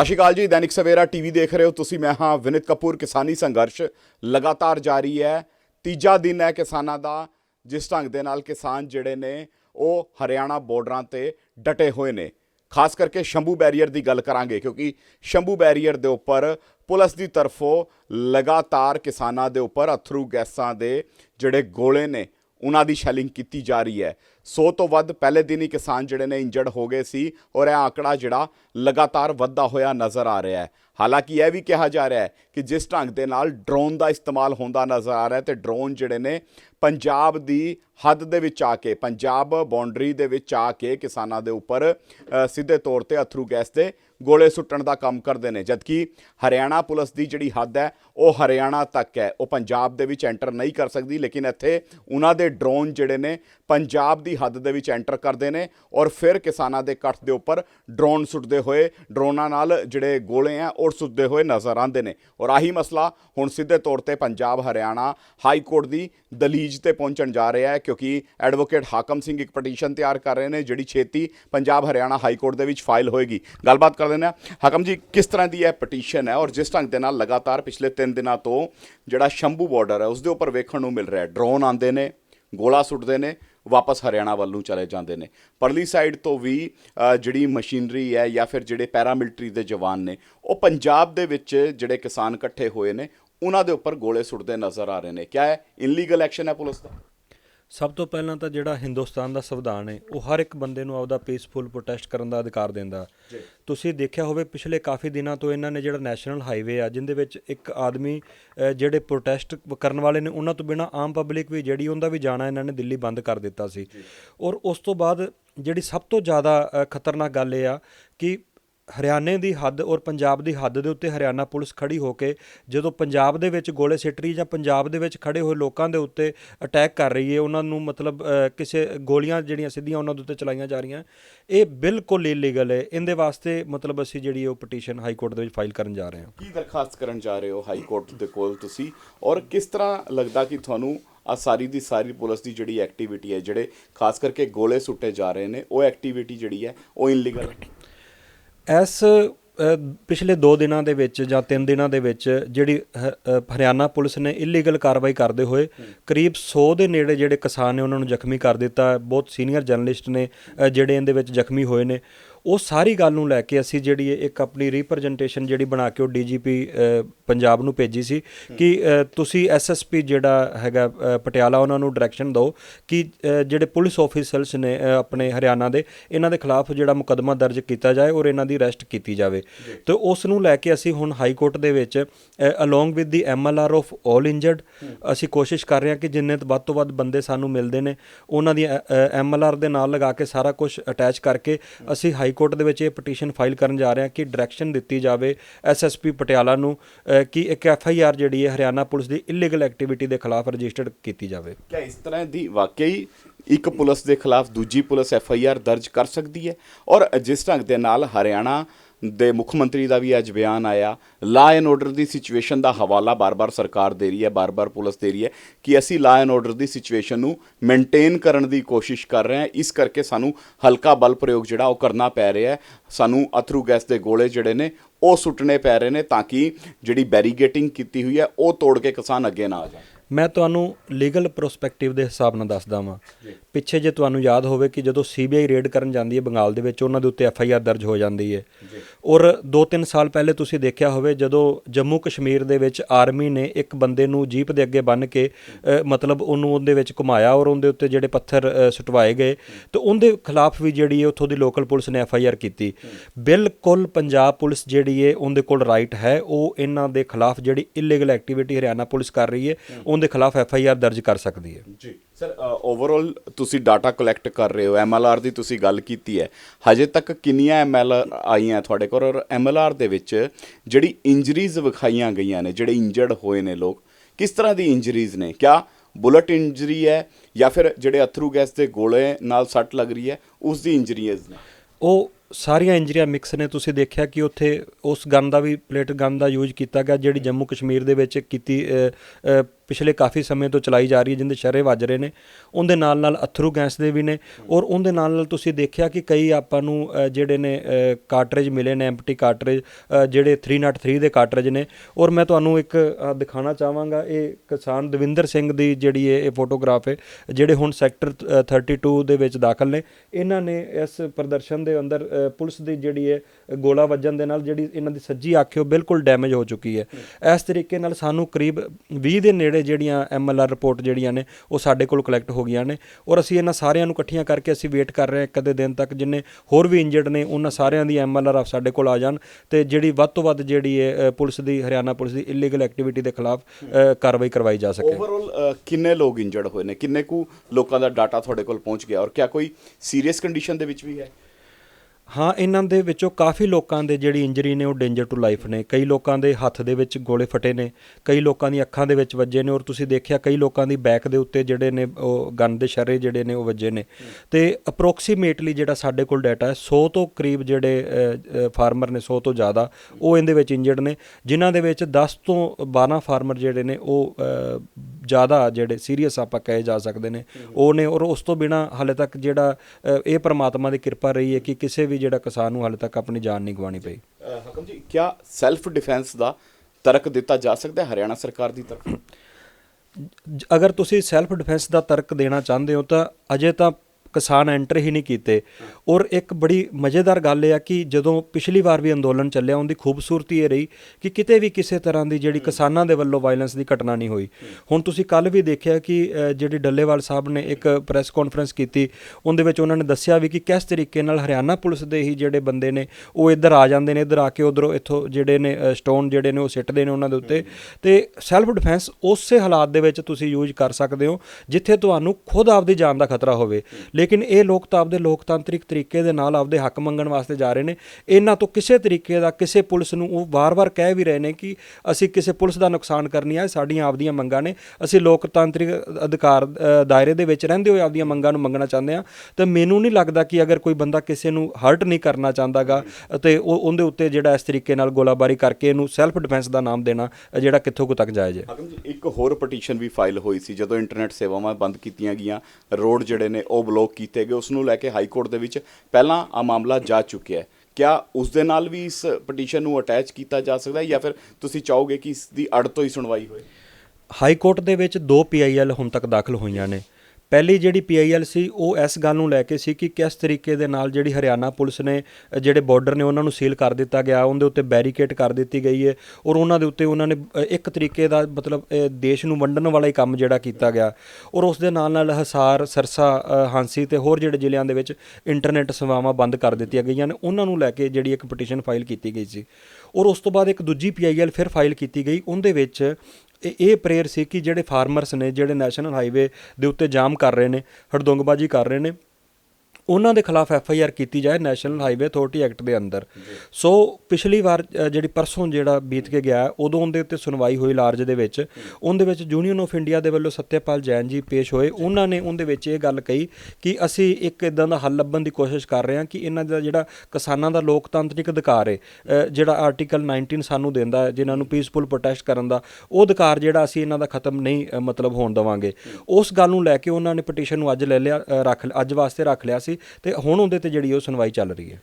ਸਤਿ ਸ਼੍ਰੀ ਅਕਾਲ ਜੀ, ਦੈਨਿਕ ਸਵੇਰਾ ਟੀਵੀ ਦੇਖ ਰਹੇ ਹੋ ਤੁਸੀਂ। ਮੈਂ ਹਾਂ ਵਿਨਿਤ ਕਪੂਰ। ਕਿਸਾਨੀ ਸੰਘਰਸ਼ ਲਗਾਤਾਰ ਜਾਰੀ ਹੈ। ਤੀਜਾ ਦਿਨ ਹੈ ਕਿਸਾਨਾਂ ਦਾ, ਜਿਸ ਢੰਗ ਦੇ ਨਾਲ ਕਿਸਾਨ ਜਿਹੜੇ ਨੇ, ਉਹ ਹਰਿਆਣਾ ਬਾਰਡਰਾਂ ਤੇ ਡਟੇ ਹੋਏ ਨੇ। ਖਾਸ ਕਰਕੇ ਸ਼ੰਭੂ ਬੈਰੀਅਰ ਦੀ ਗੱਲ ਕਰਾਂਗੇ, ਕਿਉਂਕਿ ਸ਼ੰਭੂ ਬੈਰੀਅਰ ਦੇ ਉੱਪਰ ਪੁਲਿਸ ਦੀ ਤਰਫੋਂ ਲਗਾਤਾਰ ਕਿਸਾਨਾਂ ਦੇ ਉੱਪਰ ਅਥਰੂ ਗੈਸਾਂ ਦੇ ਜਿਹੜੇ ਗੋਲੇ ਨੇ ਉਹਨਾਂ ਦੀ ਸ਼ੈਲਿੰਗ ਕੀਤੀ ਜਾ ਰਹੀ ਹੈ। 100 ਤੋਂ ਵੱਧ ਪਹਿਲੇ ਦਿਨ ਹੀ ਕਿਸਾਨ ਜਿਹੜੇ ਨੇ ਇੰਜਰਡ ਹੋ ਗਏ ਸੀ ਔਰ ਇਹ ਆંકੜਾ ਜਿਹੜਾ ਲਗਾਤਾਰ ਵੱਧਦਾ ਹੋਇਆ ਨਜ਼ਰ ਆ ਰਿਹਾ ਹੈ। ਹਾਲਾਂਕਿ ਇਹ ਵੀ ਕਿਹਾ ਜਾ ਰਿਹਾ ਹੈ ਕਿ ਜਿਸ ਢੰਗ ਦੇ ਨਾਲ ਡਰੋਨ ਦਾ ਇਸਤੇਮਾਲ ਹੁੰਦਾ ਨਜ਼ਰ ਆ ਰਿਹਾ ਹੈ ਤੇ ਡਰੋਨ ਜਿਹੜੇ ਨੇ ਪੰਜਾਬ ਦੀ ਹੱਦ ਦੇ ਵਿੱਚ ਆ ਕੇ, ਪੰਜਾਬ ਬਾਉਂਡਰੀ ਦੇ ਵਿੱਚ ਆ ਕੇ ਕਿਸਾਨਾਂ ਦੇ ਉੱਪਰ ਸਿੱਧੇ ਤੌਰ ਤੇ ਅਥਰੂ ਗੈਸ ਦੇ ਗੋਲੇ ਸੁੱਟਣ ਦਾ ਕੰਮ ਕਰਦੇ ਨੇ। ਜਦਕਿ ਹਰਿਆਣਾ ਪੁਲਿਸ ਦੀ ਜਿਹੜੀ ਹੱਦ ਹੈ, ਉਹ ਹਰਿਆਣਾ ਤੱਕ ਹੈ। ਉਹ ਪੰਜਾਬ ਦੇ ਵਿੱਚ ਐਂਟਰ ਨਹੀਂ ਕਰ ਸਕਦੀ, ਲੇਕਿਨ ਇੱਥੇ ਉਹਨਾਂ ਦੇ ਡਰੋਨ ਜਿਹੜੇ ਨੇ, ਪੰਜਾਬ ਦੀ ਹੱਦ ਦੇ ਵਿੱਚ ਐਂਟਰ ਕਰਦੇ ਨੇ ਔਰ ਫਿਰ ਕਿਸਾਨਾਂ ਦੇ ਇਕੱਠ ਦੇ ਉੱਪਰ ਡਰੋਨ ਸੁੱਟਦੇ ਹੋਏ ਡਰੋਨਾਂ ਨਾਲ ਜਿਹੜੇ ਗੋਲੇ ਆ, ਉਹ ਸੁੱਟਦੇ ਹੋਏ ਨਜ਼ਰ ਆਉਂਦੇ ਨੇ। ਔਰ ਆਹੀ ਮਸਲਾ ਹੁਣ ਸਿੱਧੇ ਤੌਰ ਤੇ ਪੰਜਾਬ ਹਰਿਆਣਾ ਹਾਈ ਕੋਰਟ ਦੀ ਦਲੀਲ ਦਲੀਜ ਤੇ ਪਹੁੰਚਣ ਜਾ ਰਿਹਾ ਹੈ, ਕਿਉਂਕਿ ਐਡਵੋਕੇਟ ਹਾਕਮ ਸਿੰਘ ਇੱਕ ਪਟੀਸ਼ਨ ਤਿਆਰ ਕਰ ਰਹੇ ਨੇ, ਜਿਹੜੀ ਛੇਤੀ ਪੰਜਾਬ ਹਰਿਆਣਾ ਹਾਈ ਕੋਰਟ ਦੇ ਵਿੱਚ ਫਾਈਲ ਹੋਏਗੀ। ਗੱਲਬਾਤ ਕਰ ਲੈਂਦੇ ਹਾਂ। ਹਾਕਮ ਜੀ, ਕਿਸ ਤਰ੍ਹਾਂ ਦੀ ਇਹ ਪਟੀਸ਼ਨ ਹੈ ਔਰ ਜਿਸ ਢੰਗ ਦੇ ਨਾਲ ਲਗਾਤਾਰ ਪਿਛਲੇ 3 ਦਿਨਾਂ ਤੋਂ ਜਿਹੜਾ ਸ਼ੰਭੂ ਬਾਰਡਰ ਹੈ, ਉਸ ਦੇ ਉੱਪਰ ਵੇਖਣ ਨੂੰ ਮਿਲ ਰਿਹਾ ਹੈ। ਡਰੋਨ ਆਉਂਦੇ ਨੇ, ਗੋਲਾ ਸੁੱਟਦੇ ਨੇ, ਵਾਪਸ ਹਰਿਆਣਾ ਵੱਲ ਨੂੰ ਚਲੇ ਜਾਂਦੇ ਨੇ। ਪਰਲੀ ਸਾਈਡ ਤੋਂ ਵੀ ਜਿਹੜੀ ਮਸ਼ੀਨਰੀ ਹੈ ਜਾਂ ਫਿਰ ਜਿਹੜੇ ਪੈਰਾ ਮਿਲਟਰੀ ਦੇ ਜਵਾਨ ਨੇ, ਉਹ ਪੰਜਾਬ ਦੇ ਵਿੱਚ ਜਿਹੜੇ ਕਿਸਾਨ ਇਕੱਠੇ ਹੋਏ ਨੇ ਉਹਨਾਂ ਦੇ ਉੱਪਰ ਗੋਲੇ ਸੁੱਟਦੇ ਨਜ਼ਰ ਆ ਰਹੇ ਨੇ। ਕਿਆ ਹੈ ਇਨਲੀਗਲ ਐਕਸ਼ਨ ਹੈ ਪੁਲਿਸ ਦਾ? ਸਭ ਤੋਂ ਪਹਿਲਾਂ ਤਾਂ ਜਿਹੜਾ ਹਿੰਦੁਸਤਾਨ ਦਾ ਸੰਵਿਧਾਨ ਹੈ ਉਹ ਹਰ ਇੱਕ ਬੰਦੇ ਨੂੰ ਆਪਦਾ ਪੀਸਫੁਲ ਪ੍ਰੋਟੈਸਟ ਕਰਨ ਦਾ ਅਧਿਕਾਰ ਦਿੰਦਾ। ਤੁਸੀਂ ਦੇਖਿਆ ਹੋਵੇ ਪਿਛਲੇ ਕਾਫੀ ਦਿਨਾਂ ਤੋਂ ਇਹਨਾਂ ਨੇ ਜਿਹੜਾ ਨੈਸ਼ਨਲ ਹਾਈਵੇ ਆ ਜਿੰਦੇ ਵਿੱਚ ਇੱਕ ਆਦਮੀ ਜਿਹੜੇ ਪ੍ਰੋਟੈਸਟ ਕਰਨ ਵਾਲੇ ਨੇ ਉਹਨਾਂ ਤੋਂ ਬਿਨਾ ਆਮ ਪਬਲਿਕ ਵੀ ਜਿਹੜੀ ਉਹਦਾ ਵੀ ਜਾਣਾ ਇਹਨਾਂ ਨੇ ਦਿੱਲੀ ਬੰਦ ਕਰ ਦਿੱਤਾ ਸੀ। ਔਰ ਉਸ ਤੋਂ ਬਾਅਦ ਜਿਹੜੀ ਸਭ ਤੋਂ ਜ਼ਿਆਦਾ ਖਤਰਨਾਕ ਗੱਲ ਇਹ ਆ ਕਿ ਹਰਿਆਣੇ ਦੀ ਹੱਦ ਔਰ ਪੰਜਾਬ ਦੀ ਹੱਦ ਦੇ ਉੱਤੇ ਹਰਿਆਣਾ ਪੁਲਿਸ ਖੜੀ ਹੋ ਕੇ ਜਦੋਂ ਪੰਜਾਬ ਦੇ ਵਿੱਚ ਗੋਲੇ ਸਿੱਟ ਰਹੀ ਜਾਂ ਪੰਜਾਬ ਦੇ ਵਿੱਚ ਖੜੇ ਹੋਏ ਲੋਕਾਂ ਦੇ ਉੱਤੇ ਅਟੈਕ ਕਰ ਰਹੀ ਹੈ, ਉਹਨਾਂ ਨੂੰ ਮਤਲਬ ਕਿਸੇ ਗੋਲੀਆਂ ਜਿਹੜੀਆਂ ਸਿੱਧੀਆਂ ਉਹਨਾਂ ਦੇ ਉੱਤੇ ਚਲਾਈਆਂ ਜਾ ਰਹੀਆਂ, ਇਹ ਬਿਲਕੁਲ ਇਲੀਗਲ ਹੈ। ਇਹਦੇ ਵਾਸਤੇ ਮਤਲਬ ਅਸੀਂ ਜਿਹੜੀ ਉਹ ਪਟੀਸ਼ਨ ਹਾਈ ਕੋਰਟ ਦੇ ਵਿੱਚ ਫਾਈਲ ਕਰਨ ਜਾ ਰਹੇ ਹਾਂ। ਕੀ ਦਰਖਾਸਤ ਕਰਨ ਜਾ ਰਹੇ ਹੋ ਹਾਈ ਕੋਰਟ ਦੇ ਕੋਲ ਤੁਸੀਂ? ਔਰ ਕਿਸ ਤਰ੍ਹਾਂ ਲੱਗਦਾ ਕਿ ਤੁਹਾਨੂੰ ਆ ਸਾਰੀ ਦੀ ਸਾਰੀ ਪੁਲਿਸ ਦੀ ਜਿਹੜੀ ਐਕਟੀਵਿਟੀ ਹੈ, ਜਿਹੜੇ ਖਾਸ ਕਰਕੇ ਗੋਲੇ ਸੁੱਟੇ ਜਾ ਰਹੇ ਨੇ, ਉਹ ਐਕਟੀਵਿਟੀ ਜਿਹੜੀ ਹੈ, ਉਹ ਇਨਲੀਗਲ ਹੈ? ਇਸ ਪਿਛਲੇ 2 ਦਿਨਾਂ ਦੇ ਵਿੱਚ ਜਾਂ 3 ਦਿਨਾਂ ਦੇ ਵਿੱਚ ਜਿਹੜੀ ਹਰਿਆਣਾ ਪੁਲਿਸ ਨੇ ਇਲੀਗਲ ਕਾਰਵਾਈ ਕਰਦੇ ਹੋਏ ਕਰੀਬ 100 ਦੇ ਨੇੜੇ ਜਿਹੜੇ ਕਿਸਾਨ ਨੇ ਉਹਨਾਂ ਨੂੰ ਜ਼ਖਮੀ ਕਰ ਦਿੱਤਾ। ਬਹੁਤ ਸੀਨੀਅਰ ਜਰਨਲਿਸਟ ਨੇ ਜਿਹੜੇ ਇਹਦੇ ਵਿੱਚ ਜ਼ਖਮੀ ਹੋਏ ਨੇ ਉਹ ਸਾਰੀ ਗੱਲ ਨੂੰ ਲੈ ਕੇ ਅਸੀਂ ਜਿਹੜੀ ਇੱਕ ਆਪਣੀ ਰਿਪਰੈਜ਼ੈਂਟੇਸ਼ਨ ਜਿਹੜੀ ਬਣਾ ਕੇ ਉਹ ਡੀਜੀਪੀ ਪੰਜਾਬ ਨੂੰ ਭੇਜੀ ਸੀ ਕਿ ਤੁਸੀਂ ਐਸਐਸਪੀ ਜਿਹੜਾ ਹੈਗਾ ਪਟਿਆਲਾ ਉਹਨਾਂ ਨੂੰ ਡਾਇਰੈਕਸ਼ਨ ਦਿਓ ਕਿ ਜਿਹੜੇ ਪੁਲਿਸ ਆਫੀਸਰਸ ਨੇ ਆਪਣੇ ਹਰਿਆਣਾ ਦੇ ਇਹਨਾਂ ਦੇ ਖਿਲਾਫ ਜਿਹੜਾ ਮੁਕੱਦਮਾ ਦਰਜ ਕੀਤਾ ਜਾਏ ਔਰ ਇਹਨਾਂ ਦੀ ਅਰੈਸਟ ਕੀਤੀ ਜਾਵੇ। ਤੇ ਉਸ ਨੂੰ ਲੈ ਕੇ ਅਸੀਂ ਹੁਣ ਹਾਈ ਕੋਰਟ ਦੇ ਵਿੱਚ along with the MLR of 올 injured ਅਸੀਂ ਕੋਸ਼ਿਸ਼ ਕਰ ਰਹੇ ਹਾਂ ਕਿ ਜਿੰਨੇ ਵੱਧ ਤੋਂ ਵੱਧ ਬੰਦੇ ਸਾਨੂੰ ਮਿਲਦੇ ਨੇ ਉਹਨਾਂ ਦੀ ਐਮਐਲਆਰ ਦੇ ਨਾਲ ਲਗਾ ਕੇ ਸਾਰਾ ਕੁਝ ਅਟੈਚ ਕਰਕੇ ਅਸੀਂ ਹਾਈ ਕੋਰਟ ਦੇ ਵਿੱਚ ਇਹ ਪਟੀਸ਼ਨ ਫਾਈਲ ਕਰਨ ਜਾ ਰਹੇ ਹਾਂ ਕਿ ਡਾਇਰੈਕਸ਼ਨ ਦਿੱਤੀ ਜਾਵੇ ਐਸਐਸਪੀ ਪਟਿਆਲਾ ਨੂੰ ਕਿ ਇੱਕ ਐਫਆਈਆਰ ਜਿਹੜੀ ਹੈ ਹਰਿਆਣਾ ਪੁਲਿਸ ਦੀ ਇਲੀਗਲ ਐਕਟੀਵਿਟੀ ਦੇ ਖਿਲਾਫ ਰਜਿਸਟਰਡ ਕੀਤੀ ਜਾਵੇ। ਕਿਆ ਇਸ ਤਰ੍ਹਾਂ ਦੀ ਵਾਕਈ ਇੱਕ ਪੁਲਿਸ ਦੇ ਖਿਲਾਫ ਦੂਜੀ ਪੁਲਿਸ ਐਫ ਆਈ ਆਰ ਦਰਜ ਕਰ ਸਕਦੀ ਹੈ? ਔਰ ਜਿਸ ਢੰਗ ਦੇ ਨਾਲ ਹਰਿਆਣਾ ਦੇ ਮੁੱਖ ਮੰਤਰੀ ਦਾ ਵੀ ਅੱਜ ਬਿਆਨ ਆਇਆ। ਲਾ ਐਂਡ ਆਰਡਰ ਦੀ ਸਿਚੁਏਸ਼ਨ ਦਾ ਹਵਾਲਾ ਬਾਰ-ਬਾਰ ਸਰਕਾਰ ਦੇ ਰਹੀ ਹੈ, ਬਾਰ-ਬਾਰ ਪੁਲਿਸ ਦੇ ਰਹੀ ਹੈ ਕਿ ਅਸੀਂ ਲਾ ਐਂਡ ਆਰਡਰ ਦੀ ਸਿਚੁਏਸ਼ਨ ਨੂੰ ਮੇਨਟੇਨ ਕਰਨ ਦੀ ਕੋਸ਼ਿਸ਼ ਕਰ ਰਹੇ ਹਾਂ। ਇਸ ਕਰਕੇ ਸਾਨੂੰ ਹਲਕਾ ਬਲ ਪ੍ਰਯੋਗ ਜਿਹੜਾ ਉਹ ਕਰਨਾ ਪੈ ਰਿਹਾ ਹੈ। ਸਾਨੂੰ ਅਥਰੂ ਗੈਸ ਦੇ ਗੋਲੇ ਜਿਹੜੇ ਨੇ, ਉਹ ਸੁੱਟਣੇ ਪੈ ਰਹੇ ਨੇ ਤਾਂ ਕਿ ਜਿਹੜੀ ਬੈਰੀਗੇਟਿੰਗ ਕੀਤੀ ਹੋਈ ਹੈ, ਉਹ ਤੋੜ ਕੇ ਕਿਸਾਨ ਅੱਗੇ ਨਾ ਆ ਜਾਣ। ਮੈਂ ਤੁਹਾਨੂੰ ਲੀਗਲ ਪ੍ਰੋਸਪੈਕਟਿਵ ਦੇ ਹਿਸਾਬ ਨਾਲ ਦੱਸਦਾ ਵਾਂ। ਪਿੱਛੇ ਜੇ ਤੁਹਾਨੂੰ ਯਾਦ ਹੋਵੇ ਕਿ ਜਦੋਂ ਸੀਬੀਆਈ ਰੇਡ ਕਰਨ ਜਾਂਦੀ ਹੈ ਬੰਗਾਲ ਦੇ ਵਿੱਚ ਉਹਨਾਂ ਦੇ ਉੱਤੇ ਐਫ ਆਈ ਆਰ ਦਰਜ ਹੋ ਜਾਂਦੀ ਹੈ। ਔਰ 2-3 ਸਾਲ ਪਹਿਲੇ ਤੁਸੀਂ ਦੇਖਿਆ ਹੋਵੇ, ਜਦੋਂ ਜੰਮੂ ਕਸ਼ਮੀਰ ਦੇ ਵਿੱਚ ਆਰਮੀ ਨੇ ਇੱਕ ਬੰਦੇ ਨੂੰ ਜੀਪ ਦੇ ਅੱਗੇ ਬੰਨ ਕੇ ਮਤਲਬ ਉਹਨੂੰ ਉਹਦੇ ਵਿੱਚ ਘੁਮਾਇਆ ਔਰ ਉਹਦੇ ਉੱਤੇ ਜਿਹੜੇ ਪੱਥਰ ਸੁਟਵਾਏ ਗਏ, ਤੇ ਉਹਦੇ ਖਿਲਾਫ ਵੀ ਜਿਹੜੀ ਹੈ ਉੱਥੋਂ ਦੀ ਲੋਕਲ ਪੁਲਿਸ ਨੇ ਐਫ ਆਈ ਆਰ ਕੀਤੀ। ਬਿਲਕੁਲ ਪੰਜਾਬ ਪੁਲਿਸ ਜਿਹੜੀ ਹੈ ਉਹਦੇ ਕੋਲ ਰਾਈਟ ਹੈ। ਉਹ ਇਹਨਾਂ ਦੇ ਖਿਲਾਫ ਜਿਹੜੀ ਇਲੀਗਲ ਐਕਟੀਵਿਟੀ ਹਰਿਆਣਾ ਪੁਲਿਸ ਕਰ ਰਹੀ ਹੈ ਉਹਦੇ ਖਿਲਾਫ ਐਫ ਆਈ ਆਰ ਦਰਜ ਕਰ ਸਕਦੀ ਹੈ ਜੀ। ਸਰ ਓਵਰਆਲ uh, ਤੁਸੀਂ ਡਾਟਾ ਕਲੈਕਟ ਕਰ ਰਹੇ ਹੋ ਐਮਐਲਆਰ ਦੀ ਤੁਸੀਂ ਗੱਲ ਕੀਤੀ ਹੈ। ਹਜੇ ਤੱਕ ਕਿੰਨੀਆਂ ਐਮਐਲਆਰ ਆਈਆਂ ਤੁਹਾਡੇ ਕੋਲ? ਔਰ ਐਮਐਲਆਰ ਦੇ ਵਿੱਚ ਜਿਹੜੀ ਇੰਜਰੀਜ਼ ਵਿਖਾਈਆਂ ਗਈਆਂ ਨੇ, ਜਿਹੜੇ ਇੰਜਰਡ ਹੋਏ ਨੇ ਲੋਕ, ਕਿਸ ਤਰ੍ਹਾਂ ਦੀ ਇੰਜਰੀਜ਼ ਨੇ? ਕਿਆ ਬੁਲਟ ਇੰਜਰੀ ਹੈ ਜਾਂ ਫਿਰ ਜਿਹੜੇ ਅਥਰੂ ਗੈਸ ਦੇ ਗੋਲੇ ਨਾਲ ਸੱਟ ਲੱਗ ਰਹੀ ਹੈ, ਉਸ ਦੀ ਇੰਜਰੀਜ਼ ਨੇ। ਉਹ ਸਾਰੀਆਂ ਇੰਜਰੀਆਂ ਮਿਕਸ ਨੇ। ਤੁਸੀਂ ਦੇਖਿਆ ਕਿ ਉੱਥੇ ਉਸ ਗਨ ਦਾ ਵੀ ਪਲੇਟ ਗਨ ਦਾ ਯੂਜ਼ ਕੀਤਾ ਗਿਆ, ਜਿਹੜੀ ਜੰਮੂ ਕਸ਼ਮੀਰ ਦੇ ਵਿੱਚ ਕੀਤੀ ਪਿਛਲੇ ਕਾਫੀ ਸਮੇਂ ਤੋਂ ਚਲਾਈ ਜਾ ਰਹੀ ਹੈ ਜਿੰਦੇ ਸ਼ਰੇ ਵੱਜ ਰਹੇ ਨੇ। ਉਹਦੇ ਨਾਲ ਨਾਲ ਅਥਰੂ ਗੈਸ ਦੇ ਵੀ ਨੇ ਔਰ ਉਹਦੇ ਨਾਲ ਨਾਲ ਤੁਸੀਂ ਦੇਖਿਆ ਕਿ ਕਈ ਆਪਾਂ ਨੂੰ ਜਿਹੜੇ ਨੇ ਕਾਰਟ੍ਰਿਜ ਮਿਲੇ ਨੇ ਐਮਪਟੀ ਕਾਰਟ੍ਰਿਜ ਜਿਹੜੇ 303 ਦੇ ਕਾਰਟ੍ਰਿਜ ਨੇ। ਔਰ ਮੈਂ ਤੁਹਾਨੂੰ ਇੱਕ ਅ, ਦਿਖਾਣਾ ਚਾਹਾਂਗਾ ਇਹ ਕਿਸਾਨ ਦਵਿੰਦਰ ਸਿੰਘ ਦੀ ਜਿਹੜੀ ਇਹ ਇਹ ਫੋਟੋਗ੍ਰਾਫ ਹੈ ਜਿਹੜੇ ਹੁਣ ਸੈਕਟਰ 32 ਦੇ ਵਿੱਚ ਦਾਖਲ ਨੇ। ਇਹਨਾਂ ਨੇ ਇਸ ਪ੍ਰਦਰਸ਼ਨ ਦੇ ਅੰਦਰ ਪੁਲਿਸ ਦੀ ਜਿਹੜੀ ਹੈ ਗੋਲਾ ਵੱਜਣ ਦੇ ਨਾਲ ਜਿਹੜੀ ਇਹਨਾਂ ਦੀ ਸੱਜੀ ਅੱਖ ਉਹ ਬਿਲਕੁਲ ਡੈਮੇਜ ਹੋ ਚੁੱਕੀ ਹੈ। ਇਸ ਤਰੀਕੇ ਨਾਲ ਸਾਨੂੰ ਕਰੀਬ 20 ਦੇ ਨੇੜੇ ਜਿਹੜੀਆਂ ਐਮਐਲਆਰ ਰਿਪੋਰਟ ਜਿਹੜੀਆਂ ਨੇ, ਉਹ ਸਾਡੇ ਕੋਲ ਕਲੈਕਟ ਹੋ ਗਈਆਂ ਨੇ। ਔਰ ਅਸੀਂ ਇਹਨਾਂ ਸਾਰਿਆਂ ਨੂੰ ਇਕੱਠੀਆਂ ਕਰਕੇ ਅਸੀਂ ਵੇਟ ਕਰ ਰਹੇ ਹਾਂ ਇੱਕ ਅੱਧੇ ਦਿਨ ਤੱਕ, ਜਿੰਨੇ ਹੋਰ ਵੀ ਇੰਜਰਡ ਨੇ, ਉਹਨਾਂ ਸਾਰਿਆਂ ਦੀ ਐਮਐਲਆਰ ਸਾਡੇ ਕੋਲ ਆ ਜਾਣ ਤੇ ਜਿਹੜੀ ਵੱਧ ਤੋਂ ਵੱਧ ਜਿਹੜੀ ਹੈ ਪੁਲਿਸ ਦੀ, ਹਰਿਆਣਾ ਪੁਲਿਸ ਦੀ ਇਲੀਗਲ ਐਕਟੀਵਿਟੀ ਦੇ ਖਿਲਾਫ ਕਾਰਵਾਈ ਕਰਵਾਈ ਜਾ ਸਕੇ। ਓਵਰਆਲ ਕਿੰਨੇ ਲੋਕ ਇੰਜਰਡ ਹੋਏ ਨੇ? ਕਿੰਨੇ ਕੁ ਲੋਕਾਂ ਦਾ ਡਾਟਾ ਤੁਹਾਡੇ ਕੋਲ ਪਹੁੰਚ ਗਿਆ? ਔਰ ਕਿਆ ਕੋਈ ਸੀਰੀਅਸ ਕੰਡੀਸ਼ਨ ਦੇ ਵਿੱਚ ਵੀ ਹੈ? ਹਾਂ, ਇਹਨਾਂ ਦੇ ਵਿੱਚੋਂ ਕਾਫੀ ਲੋਕਾਂ ਦੇ ਜਿਹੜੀ ਇੰਜਰੀ ਨੇ ਉਹ ਡੇਂਜਰ ਟੂ ਲਾਈਫ ਨੇ। ਕਈ ਲੋਕਾਂ ਦੇ ਹੱਥ ਦੇ ਵਿੱਚ ਗੋਲੇ ਫਟੇ ਨੇ, ਕਈ ਲੋਕਾਂ ਦੀ ਅੱਖਾਂ ਦੇ ਵਿੱਚ ਵੱਜੇ ਨੇ ਔਰ ਤੁਸੀਂ ਦੇਖਿਆ ਕਈ ਲੋਕਾਂ ਦੀ ਬੈਕ ਦੇ ਉੱਤੇ ਜਿਹੜੇ ਨੇ ਉਹ ਗਨ ਦੇ ਸ਼ਰੇ ਜਿਹੜੇ ਨੇ ਉਹ ਵੱਜੇ ਨੇ। ਤੇ ਅਪਰੋਕਸੀਮੇਟਲੀ ਜਿਹੜਾ ਸਾਡੇ ਕੋਲ ਡਾਟਾ ਹੈ 100 ਤੋਂ ਕਰੀਬ ਜਿਹੜੇ ਫਾਰਮਰ ਨੇ 100 ਤੋਂ ਜ਼ਿਆਦਾ, ਉਹ ਇਹਦੇ ਵਿੱਚ ਇੰਜਰਡ ਨੇ, ਜਿਨ੍ਹਾਂ ਦੇ ਵਿੱਚ 10 ਤੋਂ 12 ਫਾਰਮਰ ਜਿਹੜੇ ਨੇ ਉਹ ਜ਼ਿਆਦਾ ਜਿਹੜੇ ਸੀਰੀਅਸ ਆਪਾਂ ਕਹੇ ਜਾ ਸਕਦੇ ਨੇ ਉਹ ਨੇ ਔਰ ਉਸ ਤੋਂ ਬਿਨਾ ਹਾਲੇ ਤੱਕ ਜਿਹੜਾ ਇਹ ਪ੍ਰਮਾਤਮਾ ਦੀ ਕਿਰਪਾ ਰਹੀ ਹੈ ਕਿ ਕਿਸੇ ਵੀ ਜਿਹੜਾ ਕਿਸਾਨ ਨੂੰ ਹਾਲੇ ਤੱਕ ਆਪਣੀ ਜਾਨ ਨਹੀਂ ਗਵਾਣੀ ਪਈ। ਹਕਮ ਜੀ ਕਿਆ ਸੈਲਫ ਡਿਫੈਂਸ ਦਾ ਤਰਕ ਦਿੱਤਾ ਜਾ ਸਕਦਾ ਹੈ ਹਰਿਆਣਾ ਸਰਕਾਰ ਦੀ ਤਰਫ ਅਗਰ ਤੁਸੀਂ ਸੈਲਫ ਡਿਫੈਂਸ ਦਾ ਤਰਕ ਦੇਣਾ ਚਾਹੁੰਦੇ ਹੋ ਤਾਂ ਅਜੇ ਤਾਂ ਕਿਸਾਨ ਐਂਟਰ ਹੀ ਨਹੀਂ ਕੀਤੇ। ਔਰ ਇੱਕ ਬੜੀ ਮਜ਼ੇਦਾਰ ਗੱਲ ਇਹ ਆ ਕਿ ਜਦੋਂ ਪਿਛਲੀ ਵਾਰ ਵੀ ਅੰਦੋਲਨ ਚੱਲਿਆ, ਉਹਦੀ ਖੂਬਸੂਰਤੀ ਇਹ ਰਹੀ ਕਿ ਕਿਤੇ ਵੀ ਕਿਸੇ ਤਰ੍ਹਾਂ ਦੀ ਜਿਹੜੀ ਕਿਸਾਨਾਂ ਦੇ ਵੱਲੋਂ ਵਾਇਲੈਂਸ ਦੀ ਘਟਨਾ ਨਹੀਂ ਹੋਈ। ਹੁਣ ਤੁਸੀਂ ਕੱਲ ਵੀ ਦੇਖਿਆ ਕਿ ਜਿਹੜੀ ਡੱਲੇਵਾਲ ਸਾਹਿਬ ਨੇ ਇੱਕ ਪ੍ਰੈਸ ਕਾਨਫਰੰਸ ਕੀਤੀ, ਉਹਦੇ ਵਿੱਚ ਉਹਨਾਂ ਨੇ ਦੱਸਿਆ ਵੀ ਕਿ ਕਿਸ ਤਰੀਕੇ ਨਾਲ ਹਰਿਆਣਾ ਪੁਲਿਸ ਦੇ ਹੀ ਜਿਹੜੇ ਬੰਦੇ ਨੇ, ਉਹ ਇੱਧਰ ਆ ਜਾਂਦੇ ਨੇ, ਇੱਧਰ ਆ ਕੇ ਉਧਰੋਂ ਇੱਥੋਂ ਜਿਹੜੇ ਨੇ ਸਟੋਨ ਜਿਹੜੇ ਨੇ ਉਹ ਸਿੱਟਦੇ ਨੇ ਉਹਨਾਂ ਦੇ ਉੱਤੇ। ਤੇ ਸੈਲਫ ਡਿਫੈਂਸ ਉਸੇ ਹਾਲਾਤ ਦੇ ਵਿੱਚ ਤੁਸੀਂ ਯੂਜ਼ ਕਰ ਸਕਦੇ ਹੋ, ਜਿੱਥੇ ਤੁਹਾਨੂੰ ਖੁਦ ਆਪਦੀ ਜਾਨ ਦਾ ਖਤਰਾ ਹੋਵੇ। ਲੇਕਿਨ ਇਹ ਲੋਕ ਤਾਂ ਆਪਦੇ ਲੋਕਤਾਂਤਰਿਕ ਤਰੀਕੇ ਦੇ ਨਾਲ ਆਪਦੇ ਹੱਕ ਮੰਗਣ ਵਾਸਤੇ ਜਾ ਰਹੇ ਨੇ। ਇਹਨਾਂ ਤੋਂ ਕਿਸੇ ਤਰੀਕੇ ਦਾ ਕਿਸੇ ਪੁਲਿਸ ਨੂੰ ਉਹ ਵਾਰ-ਵਾਰ ਕਹਿ ਵੀ ਰਹੇ ਨੇ ਕਿ ਅਸੀਂ ਕਿਸੇ ਪੁਲਿਸ ਦਾ ਨੁਕਸਾਨ ਕਰਨੀ ਆ, ਸਾਡੀਆਂ ਆਪਦੀਆਂ ਮੰਗਾਂ ਨੇ। ਅਸੀਂ ਲੋਕਤਾਂਤਰਿਕ ਅਧਿਕਾਰ ਦਾਇਰੇ ਦੇ ਵਿੱਚ ਰਹਿੰਦੇ ਹੋਏ ਆਪਦੀਆਂ ਮੰਗਾਂ ਨੂੰ ਮੰਗਣਾ ਚਾਹੁੰਦੇ ਆ। ਤੇ ਮੈਨੂੰ ਨਹੀਂ ਲੱਗਦਾ ਕਿ ਅਗਰ ਕੋਈ ਬੰਦਾ ਕਿਸੇ ਨੂੰ ਹਰਟ ਨਹੀਂ ਕਰਨਾ ਚਾਹੁੰਦਾਗਾ ਤੇ ਉਹ ਉਹਦੇ ਉੱਤੇ ਜਿਹੜਾ ਇਸ ਤਰੀਕੇ ਨਾਲ ਗੋਲਾਬਾਰੀ ਕਰਕੇ ਇਹਨੂੰ ਸੈਲਫ ਡਿਫੈਂਸ ਦਾ ਨਾਮ ਦੇਣਾ, ਜਿਹੜਾ ਕਿੱਥੋਂ ਕੁ ਤੱਕ ਜਾਇਜ਼ ਹੈ। ਹਾਕਮ ਜੀ, ਇੱਕ ਹੋਰ ਪਟੀਸ਼ਨ ਵੀ ਫਾਈਲ ਹੋਈ ਸੀ ਜਦੋਂ ਇੰਟਰਨੈਟ ਸੇਵਾਵਾਂ ਬੰਦ ਕੀਤੀਆਂ ਗਈਆਂ ਰੋਡ ਜਿਹੜੇ ਨੇ ਉਹ ਬਲੌਕ ਕੀਤੇ ਗਏ ਉਸ ਨੂੰ ਲੈ ਕੇ ਹਾਈ ਕੋਰਟ ਦੇ ਵਿੱਚ ਪਹਿਲਾਂ ਆ ਮਾਮਲਾ ਜਾ ਚੁੱਕਿਆ ਹੈ। ਕਿਆ ਉਸ ਦੇ ਨਾਲ ਵੀ ਇਸ ਪਟੀਸ਼ਨ ਨੂੰ ਅਟੈਚ ਕੀਤਾ ਜਾ ਸਕਦਾ ਹੈ ਜਾਂ ਫਿਰ ਤੁਸੀਂ ਚਾਹੋਗੇ ਕਿ ਇਸ ਦੀ ਅੜ ਤੋਂ ਹੀ ਸੁਣਵਾਈ ਹੋਏ? ਹਾਈ ਕੋਰਟ ਦੇ ਵਿੱਚ ਦੋ ਪੀਆਈਐਲ ਹੁਣ ਤੱਕ ਦਾਖਲ ਹੋਈਆਂ ਨੇ। ਪਹਿਲੀ ਜਿਹੜੀ ਪੀਆਈਐਲ ਸੀ, ਉਹ ਇਸ ਗੱਲ ਨੂੰ ਲੈ ਕੇ ਸੀ ਕਿ ਕਿਸ ਤਰੀਕੇ ਦੇ ਨਾਲ ਜਿਹੜੀ ਹਰਿਆਣਾ ਪੁਲਿਸ ਨੇ, ਜਿਹੜੇ ਬਾਰਡਰ ਨੇ ਉਹਨਾਂ ਨੂੰ ਸੀਲ ਕਰ ਦਿੱਤਾ ਗਿਆ, ਉਹਦੇ ਉੱਤੇ ਬੈਰੀਕੇਡ ਕਰ ਦਿੱਤੀ ਗਈ ਹੈ ਔਰ ਉਹਨਾਂ ਦੇ ਉੱਤੇ ਉਹਨਾਂ ਨੇ ਇੱਕ ਤਰੀਕੇ ਦਾ ਮਤਲਬ ਦੇਸ਼ ਨੂੰ ਵੰਡਣ ਵਾਲਾ ਹੀ ਕੰਮ ਜਿਹੜਾ ਕੀਤਾ ਗਿਆ ਔਰ ਉਸ ਦੇ ਨਾਲ ਨਾਲ ਹਸਾਰ, ਸਰਸਾ ਹਾਂਸੀ ਤੇ ਹੋਰ ਜਿਹੜੇ ਜ਼ਿਲ੍ਹਿਆਂ ਦੇ ਵਿੱਚ ਇੰਟਰਨੈਟ ਸੇਵਾਵਾਂ ਬੰਦ ਕਰ ਦਿੱਤੀਆਂ ਗਈਆਂ ਨੇ, ਉਹਨਾਂ ਨੂੰ ਲੈ ਕੇ ਜਿਹੜੀ ਇੱਕ ਪਟੀਸ਼ਨ ਫਾਈਲ ਕੀਤੀ ਗਈ ਸੀ ਔਰ ਉਸ ਤੋਂ ਬਾਅਦ ਇੱਕ ਦੂਜੀ ਪੀਆਈਐਲ ਫਿਰ ਫਾਈਲ ਕੀਤੀ ਗਈ, ਉਹਦੇ ਵਿੱਚ ਇਹ ਇਹ ਪ੍ਰੇਅਰ ਸੀ ਕਿ ਜਿਹੜੇ ਫਾਰਮਰਸ ਨੇ, ਜਿਹੜੇ ਨੈਸ਼ਨਲ ਹਾਈਵੇ ਦੇ ਉੱਤੇ ਜਾਮ ਕਰ ਰਹੇ ਨੇ, ਹੜਦੁੰਗਬਾਜੀ ਕਰ ਰਹੇ ਨੇ ਉਹਨਾਂ ਦੇ ਖਿਲਾਫ ਐਫ ਆਈ ਆਰ ਕੀਤੀ ਜਾਏ ਨੈਸ਼ਨਲ ਹਾਈਵੇ ਅਥਾਰਟੀ ਐਕਟ ਦੇ ਅੰਦਰ। ਸੋ ਪਿਛਲੀ ਵਾਰ ਜਿਹੜੀ ਪਰਸੋਂ ਜਿਹੜਾ ਬੀਤ ਕੇ ਗਿਆ, ਉਦੋਂ ਉਹਦੇ ਉੱਤੇ ਸੁਣਵਾਈ ਹੋਈ ਲਾਰਜ ਦੇ ਵਿੱਚ। ਉਹਦੇ ਵਿੱਚ ਯੂਨੀਅਨ ਆਫ ਇੰਡੀਆ ਦੇ ਵੱਲੋਂ ਸਤਿਆਪਾਲ ਜੈਨ ਜੀ ਪੇਸ਼ ਹੋਏ। ਉਹਨਾਂ ਨੇ ਉਹਦੇ ਵਿੱਚ ਇਹ ਗੱਲ ਕਹੀ ਕਿ ਅਸੀਂ ਇੱਕ ਇਦਾਂ ਦਾ ਹੱਲ ਲੱਭਣ ਦੀ ਕੋਸ਼ਿਸ਼ ਕਰ ਰਹੇ ਹਾਂ ਕਿ ਇਹਨਾਂ ਦਾ ਜਿਹੜਾ ਕਿਸਾਨਾਂ ਦਾ ਲੋਕਤਾਂਤਰਿਕ ਅਧਿਕਾਰ ਹੈ ਜਿਹੜਾ ਆਰਟੀਕਲ 19 ਸਾਨੂੰ ਦਿੰਦਾ ਹੈ, ਜਿਨ੍ਹਾਂ ਨੂੰ ਪੀਸਫੁਲ ਪ੍ਰੋਟੈਸਟ ਕਰਨ ਦਾ, ਉਹ ਅਧਿਕਾਰ ਜਿਹੜਾ ਅਸੀਂ ਇਹਨਾਂ ਦਾ ਖਤਮ ਨਹੀਂ ਮਤਲਬ ਹੋਣ ਦੇਵਾਂਗੇ। ਉਸ ਗੱਲ ਨੂੰ ਲੈ ਕੇ ਉਹਨਾਂ ਨੇ ਪਟੀਸ਼ਨ ਨੂੰ ਅੱਜ ਲੈ ਲਿਆ ਰੱਖ ਅੱਜ ਵਾਸਤੇ ਰੱਖ ਲਿਆ ਸੀ। ਤੇ ਹੁਣ ਉਹਦੇ ਤੇ ਜਿਹੜੀ ਉਹ ਸੁਣਵਾਈ ਚੱਲ ਰਹੀ ਹੈ।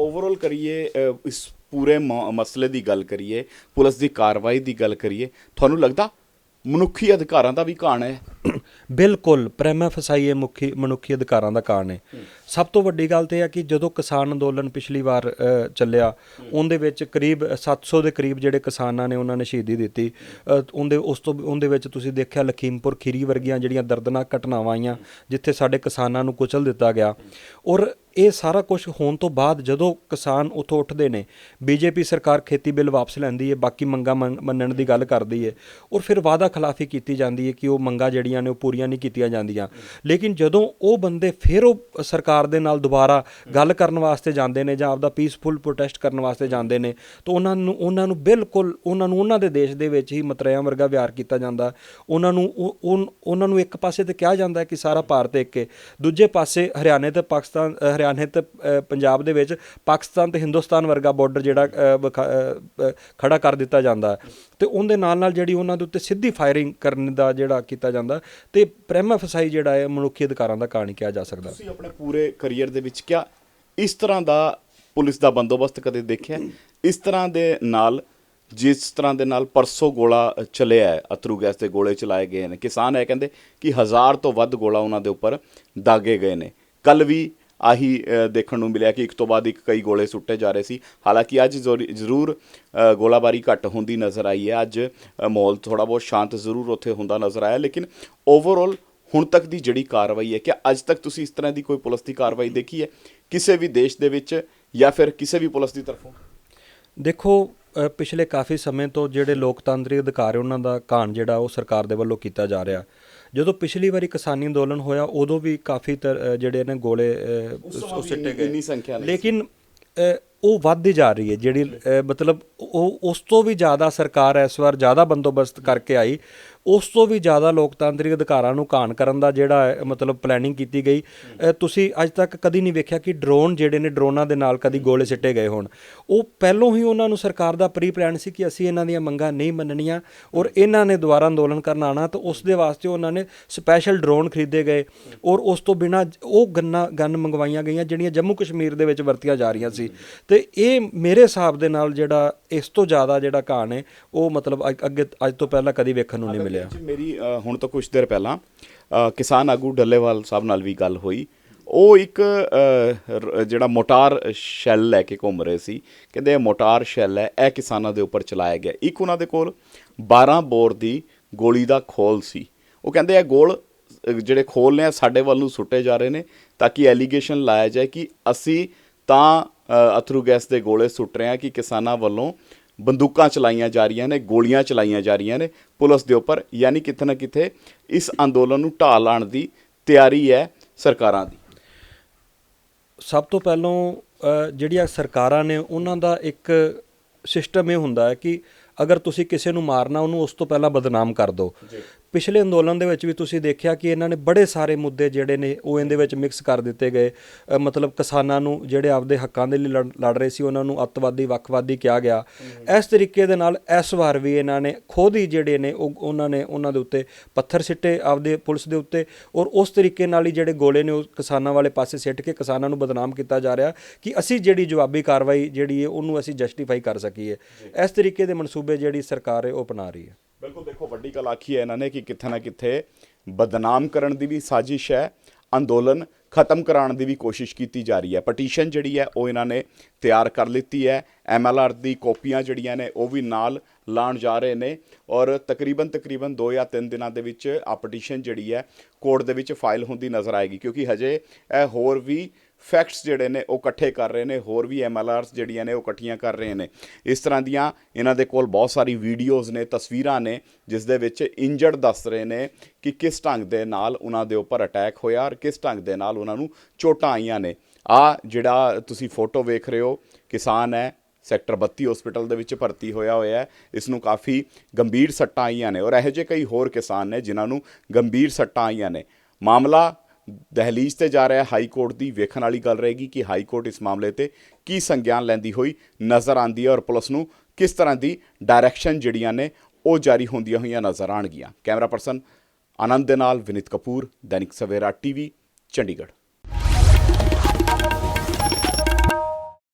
ਓਵਰਆਲ ਕਰੀਏ ਇਸ ਪੂਰੇ ਮਸਲੇ ਦੀ ਗੱਲ ਕਰੀਏ ਪੁਲਿਸ ਦੀ ਕਾਰਵਾਈ ਦੀ ਗੱਲ ਕਰੀਏ ਤੁਹਾਨੂੰ ਲੱਗਦਾ ਮਨੁੱਖੀ ਅਧਿਕਾਰਾਂ ਦਾ ਵੀ ਘਾਣ ਹੈ? ਬਿਲਕੁਲ ਪ੍ਰੈਮਾ ਫਸਾਈ ਇਹ ਮੁੱਖੀ ਮਨੁੱਖੀ ਅਧਿਕਾਰਾਂ ਦਾ ਕਾਰਨ ਹੈ। ਸਭ ਤੋਂ ਵੱਡੀ ਗੱਲ ਤੇ ਇਹ ਹੈ ਕਿ ਜਦੋਂ ਕਿਸਾਨ ਅੰਦੋਲਨ ਪਿਛਲੀ ਵਾਰ ਚੱਲਿਆ, ਉਹਦੇ ਵਿੱਚ ਕਰੀਬ 700 ਦੇ ਕਰੀਬ ਜਿਹੜੇ ਕਿਸਾਨਾਂ ਨੇ ਉਹਨਾਂ ਨੇ ਸ਼ਹੀਦੀ ਦਿੱਤੀ। ਉਹਦੇ, ਉਸ ਤੋਂ, ਉਹਦੇ ਵਿੱਚ ਤੁਸੀਂ ਦੇਖਿਆ ਲਖੀਮਪੁਰ ਖੀਰੀ ਵਰਗੀਆਂ ਜਿਹੜੀਆਂ ਦਰਦਨਾਕ ਘਟਨਾਵਾਂ ਆਈਆਂ, ਜਿੱਥੇ ਸਾਡੇ ਕਿਸਾਨਾਂ ਨੂੰ ਕੁਚਲ ਦਿੱਤਾ ਗਿਆ। ਔਰ ਇਹ ਸਾਰਾ ਕੁਝ ਹੋਣ ਤੋਂ ਬਾਅਦ ਜਦੋਂ ਕਿਸਾਨ ਉਥੋਂ ਉੱਠਦੇ ਨੇ, ਬੀਜੇਪੀ ਸਰਕਾਰ ਖੇਤੀ ਬਿੱਲ ਵਾਪਸ ਲੈਂਦੀ ਹੈ ਬਾਕੀ ਮੰਗਾਂ ਮੰਨ- ਮੰਨਣ ਦੀ ਗੱਲ ਕਰਦੀ ਹੈ ਔਰ ਫਿਰ ਵਾਅਦਾ ਖਿਲਾਫੀ ਕੀਤੀ ਜਾਂਦੀ ਹੈ ਕਿ ਉਹ ਮੰਗਾਂ ਜਿਹੜੀਆਂ ਨੇ ਉਹ ਪੂਰੀਆਂ ਨਹੀਂ ਕੀਤੀਆਂ ਜਾਂਦੀਆਂ। ਲੇਕਿਨ ਜਦੋਂ ਉਹ ਬੰਦੇ ਫਿਰ ਉਹ ਸਰਕਾਰ ਦੇ ਨਾਲ ਦੁਬਾਰਾ ਗੱਲ ਕਰਨ ਵਾਸਤੇ ਜਾਂਦੇ ਨੇ ਜਾਂ ਆਪਦਾ ਪੀਸਫੁਲ ਪ੍ਰੋਟੈਸਟ ਕਰਨ ਵਾਸਤੇ ਜਾਂਦੇ ਨੇ, ਤਾਂ ਉਹਨਾਂ ਨੂੰ ਉਹਨਾਂ ਨੂੰ ਬਿਲਕੁਲ ਉਹਨਾਂ ਨੂੰ ਉਹਨਾਂ ਦੇ ਦੇਸ਼ ਦੇ ਵਿੱਚ ਹੀ ਮਤਰੇਆਂ ਵਰਗਾ ਵਿਹਾਰ ਕੀਤਾ ਜਾਂਦਾ ਉਹਨਾਂ ਨੂੰ ਉਹਨਾਂ ਨੂੰ ਇੱਕ ਪਾਸੇ ਤੇ ਕਿਹਾ ਜਾਂਦਾ ਕਿ ਸਾਰਾ ਭਾਰਤ ਇੱਕ ਹੈ ਦੂਜੇ ਪਾਸੇ ਹਰਿਆਣੇ ਤੇ ਪਾਕਿਸਤਾਨ, ਹਰਿਆਣੇ ਤੇ ਪੰਜਾਬ ਦੇ ਵਿੱਚ ਪਾਕਿਸਤਾਨ ਤੇ ਹਿੰਦੁਸਤਾਨ ਵਰਗਾ ਬਾਰਡਰ ਜਿਹੜਾ ਖੜਾ ਕਰ ਦਿੱਤਾ ਜਾਂਦਾ ਹੈ। ਤੇ ਉਹਦੇ ਨਾਲ ਨਾਲ ਜਿਹੜੀ ਉਹਨਾਂ ਦੇ ਉੱਤੇ ਸਿੱਧੀ ਫਾਇਰਿੰਗ ਕਰਨ ਦਾ ਜਿਹੜਾ ਕੀਤਾ ਜਾਂਦਾ, ਤੇ ਪ੍ਰੇਮਾ ਫਸਾਈ ਜਿਹੜਾ ਹੈ ਮਨੁੱਖੀ ਅਧਿਕਾਰਾਂ ਦਾ ਕਹਾਣੀ ਕਿਹਾ ਜਾ ਸਕਦਾ ਤੁਸੀਂ ਆਪਣੇ ਪੂਰੇ ਕੈਰੀਅਰ ਦੇ ਵਿੱਚ ਕਿਆ ਇਸ ਤਰ੍ਹਾਂ ਦਾ ਪੁਲਿਸ ਦਾ ਬੰਦੋਬਸਤ ਕਦੇ ਦੇਖਿਆ? ਇਸ ਤਰ੍ਹਾਂ ਦੇ ਨਾਲ, ਜਿਸ ਤਰ੍ਹਾਂ ਦੇ ਨਾਲ ਪਰਸੋਂ ਗੋਲਾ ਚੱਲਿਆ ਹੈ, ਅਥਰੂ ਗੈਸ ਦੇ ਗੋਲੇ ਚਲਾਏ ਗਏ ਨੇ। ਕਿਸਾਨ ਇਹ ਕਹਿੰਦੇ ਕਿ ਹਜ਼ਾਰ ਤੋਂ ਵੱਧ ਗੋਲਾ ਉਹਨਾਂ ਦੇ ਉੱਪਰ ਦਾਗੇ ਗਏ ਨੇ। ਕੱਲ ਵੀ ਆਹੀ ਦੇਖਣ ਨੂੰ ਮਿਲਿਆ ਕਿ ਇੱਕ ਤੋਂ ਬਾਅਦ ਇੱਕ ਕਈ ਗੋਲੇ ਸੁੱਟੇ ਜਾ ਰਹੇ ਸੀ। ਹਾਲਾਂਕਿ ਅੱਜ ਜ਼ੋਰੀ- ਜ਼ਰੂਰ ਗੋਲਾਬਾਰੀ ਘੱਟ ਹੁੰਦੀ ਨਜ਼ਰ ਆਈ ਹੈ। ਅੱਜ ਮਾਹੌਲ ਥੋੜਾ ਬਹੁਤ ਸ਼ਾਂਤ ਜ਼ਰੂਰ ਉੱਥੇ ਹੁੰਦਾ ਨਜ਼ਰ ਆਇਆ। ਲੇਕਿਨ ਓਵਰਆਲ ਹੁਣ ਤੱਕ ਦੀ ਜਿਹੜੀ ਕਾਰਵਾਈ ਹੈ ਕਿ ਅੱਜ ਤੱਕ ਤੁਸੀਂ ਇਸ ਤਰ੍ਹਾਂ ਦੀ ਕੋਈ ਪੁਲਿਸ ਦੀ ਕਾਰਵਾਈ ਦੇਖੀ ਹੈ? ਕਿਸੇ ਵੀ ਦੇਸ਼ ਦੇ ਵਿੱਚ ਜਾਂ ਫਿਰ ਕਿਸੇ ਵੀ ਪੁਲਿਸ ਦੀ ਤਰਫੋਂ? ਦੇਖੋ ਪਿਛਲੇ ਕਾਫੀ ਸਮੇਂ ਤੋਂ ਜਿਹੜੇ ਲੋਕਤੰਤਰੀ ਅਧਿਕਾਰ ਉਹਨਾਂ ਦਾ ਘਾਣ ਜਿਹੜਾ ਉਹ ਸਰਕਾਰ ਦੇ ਵੱਲੋਂ ਕੀਤਾ ਜਾ ਰਿਹਾ। ਜਦੋਂ ਪਿਛਲੀ ਵਾਰੀ ਕਿਸਾਨੀ ਅੰਦੋਲਨ ਹੋਇਆ ਉਦੋਂ ਵੀ ਕਾਫੀ ਜਿਹੜੇ ਨੇ ਗੋਲੇ ਸਿੱਟੇ ਗਏ। ਲੇਕਿਨ ਉਹ ਵੱਧਦੀ ਜਾ ਰਹੀ ਹੈ। ਜਿਹੜੀ ਮਤਲਬ ਉਹ ਉਸ ਤੋਂ ਵੀ ਜ਼ਿਆਦਾ ਸਰਕਾਰ ਇਸ ਵਾਰ ਜ਼ਿਆਦਾ ਬੰਦੋਬਸਤ ਕਰਕੇ ਆਈ। ਉਸ ਤੋਂ ਵੀ ਜ਼ਿਆਦਾ ਲੋਕਤਾਂਤਰਿਕ ਅਧਿਕਾਰਾਂ ਨੂੰ ਘਾਣ ਕਰਨ ਦਾ ਜਿਹੜਾ, ਮਤਲਬ ਪਲੈਨਿੰਗ ਕੀਤੀ ਗਈ। ਤੁਸੀਂ ਅੱਜ ਤੱਕ ਕਦੀ ਨਹੀਂ ਵੇਖਿਆ ਕਿ ਡਰੋਨ ਜਿਹੜੇ ਨੇ ਡਰੋਨਾਂ ਦੇ ਨਾਲ ਕਦੀ ਗੋਲੇ ਸਿੱਟੇ ਗਏ ਹੋਣ। ਉਹ ਪਹਿਲੋਂ ਹੀ ਉਹਨਾਂ ਨੂੰ ਸਰਕਾਰ ਦਾ ਪ੍ਰੀ ਪਲਾਨ ਸੀ ਕਿ ਅਸੀਂ ਇਹਨਾਂ ਦੀਆਂ ਮੰਗਾਂ ਨਹੀਂ ਮੰਨਣੀਆਂ ਔਰ ਇਹਨਾਂ ਨੇ ਦੁਬਾਰਾ ਅੰਦੋਲਨ ਕਰਨ ਆਣਾ ਤਾਂ ਉਸ ਦੇ ਵਾਸਤੇ ਉਹਨਾਂ ਨੇ ਸਪੈਸ਼ਲ ਡਰੋਨ ਖਰੀਦੇ ਗਏ ਔਰ ਉਸ ਤੋਂ ਬਿਨਾ ਉਹ ਗੰਨਾ, ਗਨ ਮੰਗਵਾਈਆਂ ਗਈਆਂ ਜਿਹੜੀਆਂ ਜੰਮੂ ਕਸ਼ਮੀਰ ਦੇ ਵਿੱਚ ਵਰਤੀਆਂ ਜਾ ਰਹੀਆਂ ਸੀ। ਤੇ ਇਹ ਮੇਰੇ ਹਿਸਾਬ ਦੇ ਨਾਲ ਜਿਹੜਾ ਇਸ ਤੋਂ ਜ਼ਿਆਦਾ ਜਿਹੜਾ ਘਾਣ ਹੈ ਉਹ ਮਤਲਬ ਅੱਗ- ਅੱਗੇ ਅੱਜ ਤੋਂ ਪਹਿਲਾਂ ਕਦੀ ਵੇਖਣ ਨੂੰ ਨਹੀਂ ਮਿਲਿਆ। ਮੇਰੀ ਅ, ਹੁਣ ਤੋਂ ਕੁਝ ਦੇਰ ਪਹਿਲਾਂ ਅ, ਕਿਸਾਨ ਆਗੂ ਡੱਲੇਵਾਲ ਸਾਹਿਬ ਨਾਲ ਵੀ ਗੱਲ ਹੋਈ। ਉਹ ਇੱਕ ਅ, ਰ- ਜਿਹੜਾ ਮੋਟਾਰ ਸ਼ੈਲ ਲੈ ਕੇ ਘੁੰਮ ਰਹੇ ਸੀ ਕਹਿੰਦੇ ਇਹ ਮੋਟਾਰ ਸ਼ੈਲ ਹੈ ਇਹ ਕਿਸਾਨਾਂ ਦੇ ਉੱਪਰ ਚਲਾਇਆ ਗਿਆ। ਇੱਕ ਉਹਨਾਂ ਦੇ ਕੋਲ 12 ਬੋਰ ਦੀ ਗੋਲੀ ਦਾ ਖੋਲ ਸੀ। ਉਹ ਕਹਿੰਦੇ ਇਹ ਗੋਲ ਅ, ਜਿਹੜੇ ਖੋਲ ਨੇ ਇਹ ਸਾਡੇ ਵੱਲ ਨੂੰ ਸੁੱਟੇ ਜਾ ਰਹੇ ਨੇ ਤਾਂ ਕਿ ਐਲੀਗੇਸ਼ਨ ਲਾਇਆ ਜਾਏ ਕਿ ਅਸੀਂ ਤਾਂ ਅਥਰੂ ਗੈਸ ਦੇ ਗੋਲੇ ਸੁੱਟ ਰਹੇ ਹਾਂ ਕਿ ਕਿਸਾਨਾਂ ਵੱਲੋਂ ਬੰਦੂਕਾਂ ਚਲਾਈਆਂ ਜਾ ਰਹੀਆਂ ਨੇ ਗੋਲੀਆਂ ਚਲਾਈਆਂ ਜਾ ਰਹੀਆਂ ਨੇ ਪੁਲਿਸ ਦੇ ਉੱਪਰ ਯਾਨੀ ਕਿਤੇ ਨਾ ਕਿਤੇ ਇਸ ਅੰਦੋਲਨ ਨੂੰ ਢਾਹ ਲਾਉਣ ਦੀ ਤਿਆਰੀ ਹੈ ਸਰਕਾਰਾਂ ਦੀ। ਸਭ ਤੋਂ ਪਹਿਲਾਂ ਜਿਹੜੀਆਂ ਸਰਕਾਰਾਂ ਨੇ ਉਹਨਾਂ ਦਾ ਇੱਕ ਸਿਸਟਮ ਇਹ ਹੁੰਦਾ ਹੈ ਕਿ ਅਗਰ ਤੁਸੀਂ ਕਿਸੇ ਨੂੰ ਮਾਰਨਾ ਉਹਨੂੰ ਉਸ ਤੋਂ ਪਹਿਲਾਂ ਬਦਨਾਮ ਕਰ ਦਿਓ। ਪਿਛਲੇ ਅੰਦੋਲਨ ਦੇ ਵਿੱਚ ਵੀ ਤੁਸੀਂ ਦੇਖਿਆ ਕਿ ਇਹਨਾਂ ਨੇ ਬੜੇ ਸਾਰੇ ਮੁੱਦੇ ਜਿਹੜੇ ਨੇ ਉਹ ਇਹਦੇ ਵਿੱਚ ਮਿਕਸ ਕਰ ਦਿੱਤੇ ਗਏ। ਮਤਲਬ ਕਿਸਾਨਾਂ ਨੂੰ ਜਿਹੜੇ ਆਪਦੇ ਹੱਕਾਂ ਦੇ ਲਈ ਲੜ ਲੜ ਰਹੇ ਸੀ ਉਹਨਾਂ ਨੂੰ ਅੱਤਵਾਦੀ ਵੱਖਵਾਦੀ ਕਿਹਾ ਗਿਆ। ਇਸ ਤਰੀਕੇ ਦੇ ਨਾਲ ਇਸ ਵਾਰ ਵੀ ਇਹਨਾਂ ਨੇ ਖੁਦ ਹੀ ਜਿਹੜੇ ਨੇ ਉਹ ਉਹਨਾਂ ਨੇ ਉਹਨਾਂ ਦੇ ਉੱਤੇ ਪੱਥਰ ਸਿੱਟੇ ਆਪਦੇ ਪੁਲਿਸ ਦੇ ਉੱਤੇ ਔਰ ਉਸ ਤਰੀਕੇ ਨਾਲ ਹੀ ਜਿਹੜੇ ਗੋਲੇ ਨੇ ਉਹ ਕਿਸਾਨਾਂ ਵਾਲੇ ਪਾਸੇ ਸਿੱਟ ਕੇ ਕਿਸਾਨਾਂ ਨੂੰ ਬਦਨਾਮ ਕੀਤਾ ਜਾ ਰਿਹਾ ਕਿ ਅਸੀਂ ਜਿਹੜੀ ਜਵਾਬੀ ਕਾਰਵਾਈ ਜਿਹੜੀ ਹੈ ਉਹਨੂੰ ਅਸੀਂ ਜਸਟੀਫਾਈ ਕਰ ਸਕੀਏ। ਇਸ ਤਰੀਕੇ ਦੇ ਮਨਸੂਬੇ ਜਿਹੜੀ ਸਰਕਾਰ ਹੈ ਉਹ ਅਪਣਾ ਰਹੀ ਹੈ। ਬਿਲਕੁਲ ਗੱਲ ਆਖੀ ਹੈ ਇਹਨਾਂ ਨੇ ਕਿ ਕਿੱਥੇ ਨਾ ਕਿੱਥੇ ਬਦਨਾਮ ਕਰਨ ਦੀ ਵੀ ਸਾਜ਼ਿਸ਼ ਹੈ, ਅੰਦੋਲਨ ਖਤਮ ਕਰਾਉਣ ਦੀ ਵੀ ਕੋਸ਼ਿਸ਼ ਕੀਤੀ ਜਾ ਰਹੀ ਹੈ। ਪਟੀਸ਼ਨ ਜਿਹੜੀ ਹੈ ਉਹ ਇਹਨਾਂ ਨੇ ਤਿਆਰ ਕਰ ਲਿੱਤੀ ਹੈ। ਐਮਐਲਆਰ ਦੀ ਕਾਪੀਆਂ ਜਿਹੜੀਆਂ ਨੇ ਉਹ ਵੀ ਨਾਲ ਲਾਣ ਜਾ ਰਹੇ ਨੇ ਔਰ ਤਕਰੀਬਨ ਤਕਰੀਬਨ 2 ਜਾਂ 3 ਦਿਨਾਂ ਦੇ ਵਿੱਚ ਆ ਪਟੀਸ਼ਨ ਜਿਹੜੀ ਹੈ ਕੋਰਟ ਦੇ ਵਿੱਚ ਫਾਈਲ ਹੁੰਦੀ ਨਜ਼ਰ ਆਏਗੀ ਕਿਉਂਕਿ ਹਜੇ ਇਹ ਹੋਰ ਵੀ ਫੈਕਟਸ ਜਿਹੜੇ ਨੇ, ਉਹ ਇਕੱਠੇ ਕਰ ਰਹੇ ਨੇ, ਹੋਰ ਵੀ ਐਮਐਲਆਰਸ ਜਿਹੜੀਆਂ ਨੇ, ਉਹ ਇਕੱਠੀਆਂ ਕਰ ਰਹੇ ਨੇ। ਇਸ ਤਰ੍ਹਾਂ ਦੀਆਂ ਇਹਨਾਂ ਦੇ ਕੋਲ ਬਹੁਤ ਸਾਰੀ ਵੀਡੀਓਜ਼ ਨੇ, ਤਸਵੀਰਾਂ ਨੇ, ਜਿਸ ਦੇ ਵਿੱਚ ਇੰਜਰਡ ਦੱਸ ਰਹੇ ਨੇ ਕਿ ਕਿਸ ਢੰਗ ਦੇ ਨਾਲ ਉਹਨਾਂ ਦੇ ਉੱਪਰ ਅਟੈਕ ਹੋਇਆ ਔਰ ਕਿਸ ਢੰਗ ਦੇ ਨਾਲ ਉਹਨਾਂ ਨੂੰ ਚੋਟਾਂ ਆਈਆਂ ਨੇ। ਆ ਜਿਹੜਾ ਤੁਸੀਂ ਫੋਟੋ ਵੇਖ ਰਹੇ ਹੋ, ਕਿਸਾਨ ਹੈ ਸੈਕਟਰ 32 ਹਸਪੀਟਲ ਦੇ ਵਿੱਚ ਭਰਤੀ ਹੋਇਆ ਹੋਇਆ ਹੈ। ਇਸ ਨੂੰ ਕਾਫੀ ਗੰਭੀਰ ਸੱਟਾਂ ਆਈਆਂ ਨੇ ਔਰ ਇਹੋ ਜਿਹੇ ਕਈ ਹੋਰ ਕਿਸਾਨ ਨੇ ਜਿਨ੍ਹਾਂ ਨੂੰ ਗੰਭੀਰ ਸੱਟਾਂ ਆਈਆਂ ਨੇ। ਮਾਮਲਾ ਦਹਲੀਜ਼ ਤੇ ਜਾ ਰਿਹਾ ਹਾਈ ਕੋਰਟ ਦੀ ਵੇਖਣ ਵਾਲੀ ਗੱਲ ਰਹੇਗੀ ਕਿ ਹਾਈ ਕੋਰਟ ਇਸ ਮਾਮਲੇ ਤੇ ਕੀ ਸੰਗਿਆਨ ਲੈਂਦੀ ਹੋਈ ਨਜ਼ਰ ਆਂਦੀ ਹੈ ਔਰ ਪੁਲਿਸ ਨੂੰ ਕਿਸ ਤਰ੍ਹਾਂ ਦੀ ਡਾਇਰੈਕਸ਼ਨ ਜਿਹੜੀਆਂ ਨੇ ਉਹ ਜਾਰੀ ਹੁੰਦੀਆਂ ਹੋਈਆਂ ਨਜ਼ਰ ਆਣਗੀਆਂ ਕੈਮਰਾ ਪਰਸਨ ਆਨੰਦ ਦੇ ਨਾਲ ਵਿਨੀਤ ਕਪੂਰ, ਦੈਨਿਕ ਸਵੇਰਾ ਟੀਵੀ, ਚੰਡੀਗੜ੍ਹ।